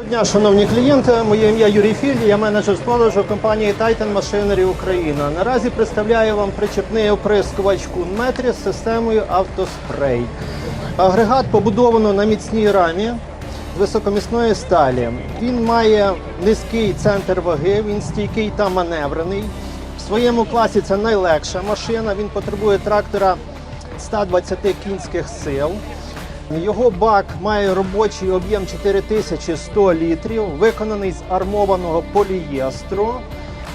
Доброго дня, шановні клієнти. Моє ім'я Юрій Фільд, я менеджер з продажу компанії Titan Machinery Україна. Наразі представляю вам причепний оприскувач Кунметрі з системою автоспрей. Агрегат побудовано на міцній рамі з високомісної сталі. Він має низький центр ваги, він стійкий та маневрений. В своєму класі це найлегша машина. Він потребує трактора 120 кінських сил. Його бак має робочий об'єм 4100 літрів, виконаний з армованого полієстру.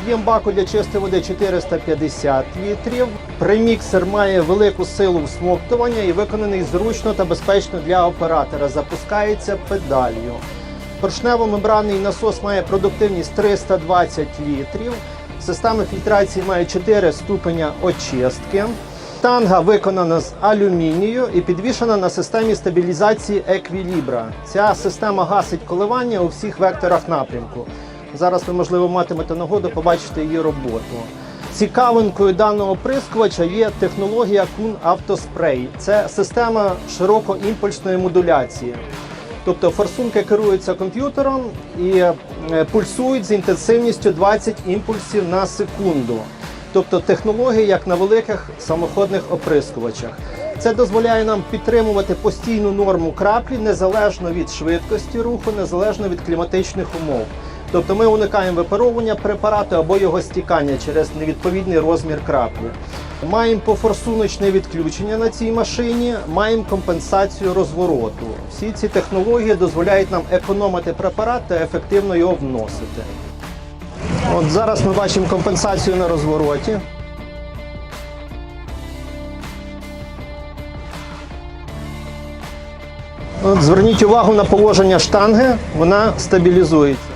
Об'єм баку для чистої води 450 літрів. Преміксер має велику силу всмоктування і виконаний зручно та безпечно для оператора. Запускається педалью. Поршнево-мембранний насос має продуктивність 320 літрів. Система фільтрації має 4 ступеня очистки. Танга виконана з алюмінію і підвішена на системі стабілізації Equilibra. Ця система гасить коливання у всіх векторах напрямку. Зараз ви, можливо, матимете нагоду побачити її роботу. Цікавинкою даного оприскувача є технологія Kun Автоспрей. Це система широкоімпульсної модуляції. Тобто форсунки керуються комп'ютером і е, пульсують з інтенсивністю 20 імпульсів на секунду. Тобто технологія як на великих самоходних оприскувачах. Це дозволяє нам підтримувати постійну норму краплі незалежно від швидкості руху, незалежно від кліматичних умов. Тобто ми уникаємо випаровування препарату або його стікання через невідповідний розмір краплі. Маємо пофорсуночне відключення на цій машині, маємо компенсацію розвороту. Всі ці технології дозволяють нам економити препарат та ефективно його вносити. От зараз ми бачимо компенсацію на розвороті. От зверніть увагу на положення штанги, вона стабілізується.